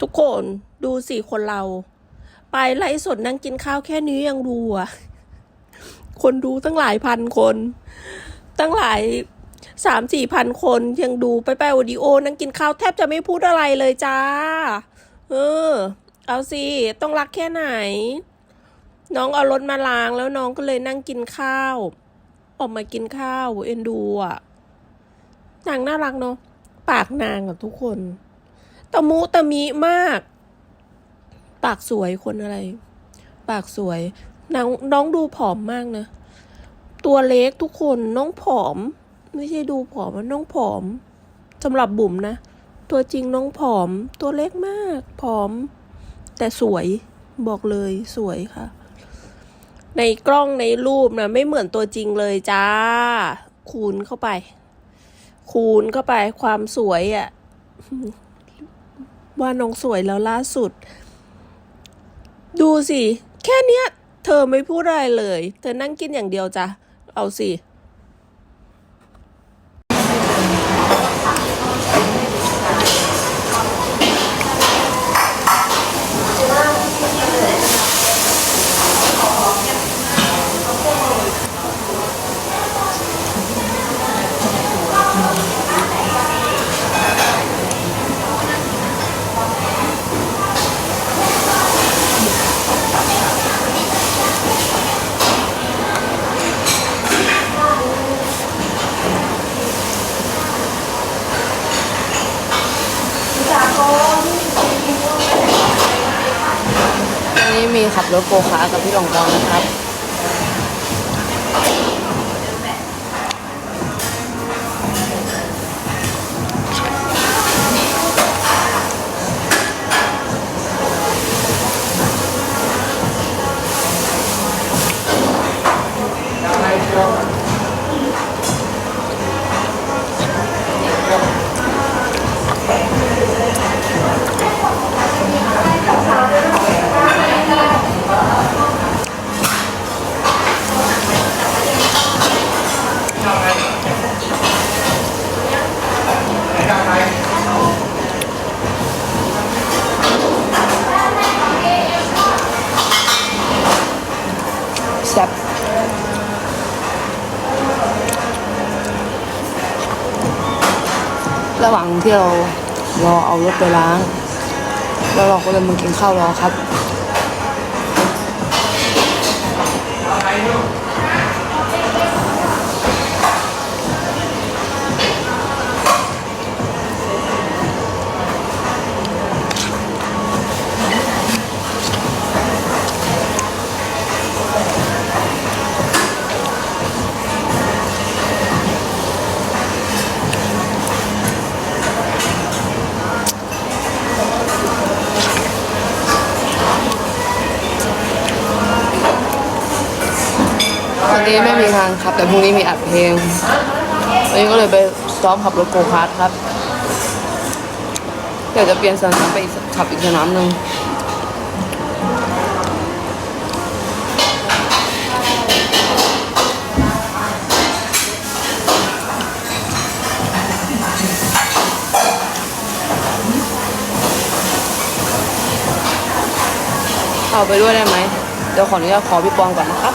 ทุกคนดูสิคนเรา ไปไลฟ์สดนั่งกินข้าวแค่นี้ยังดูอะ คนดูตั้งหลายพันคน ตั้งหลายสามสี่พันคนยังดูไปไปวิดีโอนั่งกินข้าวแทบจะไม่พูดอะไรเลยจ้า เออ เอาสิ ต้องรักแค่ไหน น้องเอารถมาล้างแล้วน้องก็เลยนั่งกินข้าว ออกมากินข้าว เอ็นดูอะนางน่ารักเนาะปากนางอะทุกคน ตะมุตะมิมาก ปากสวยคนอะไร ปากสวยน้องน้องดูผอมมากนะ ตัวเล็กทุกคนน้องผอม ไม่ใช่ดูผอมนะน้องผอมสำหรับบุ๋มนะ ตัวจริงน้องผอม ตัวเล็กมากผอม แต่สวยบอกเลยสวยค่ะ ในกล้องในรูปนะไม่เหมือนตัวจริงเลยจ้า คูณเข้าไป คูณเข้าไปความสวยอะ่ะ ว่าน้องสวยแล้วล่าสุด ดูสิ แค่เนี้ย เธอไม่พูดอะไรเลย เธอนั่งกินอย่างเดียวจ้ะ เอาสิ วันนี้มีขับรถโกคาร์กับพี่หลงกองนะครับ ซ่บระหว่างที่เรารอเอารถไปล้าง แล้วเราก็เลยมากินข้าวรอครับ วันนี้ไม่มีทางครับ แต่พรุ่งนี้มีอัดเพลงวันนี้ก็เลยไปซ้อมขับรถโกคาร์ทครับ เดี๋ยวจะเปลี่ยนสนามไปขับอีกสนามหนึ่งเอาไปด้วยได้ไหม เดี๋ยวขออนุญาตขอพี่ปองก่อนนะครับ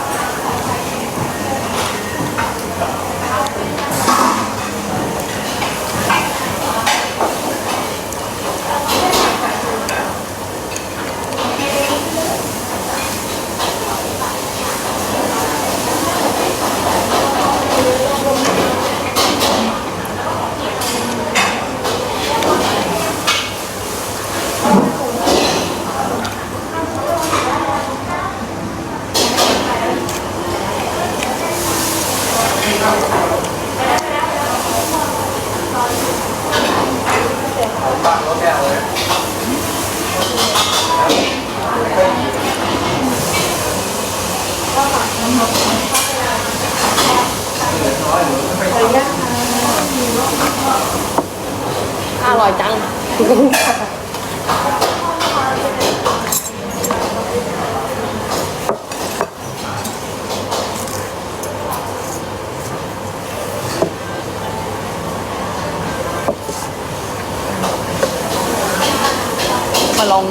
อร่อยจังไปมาลองนะ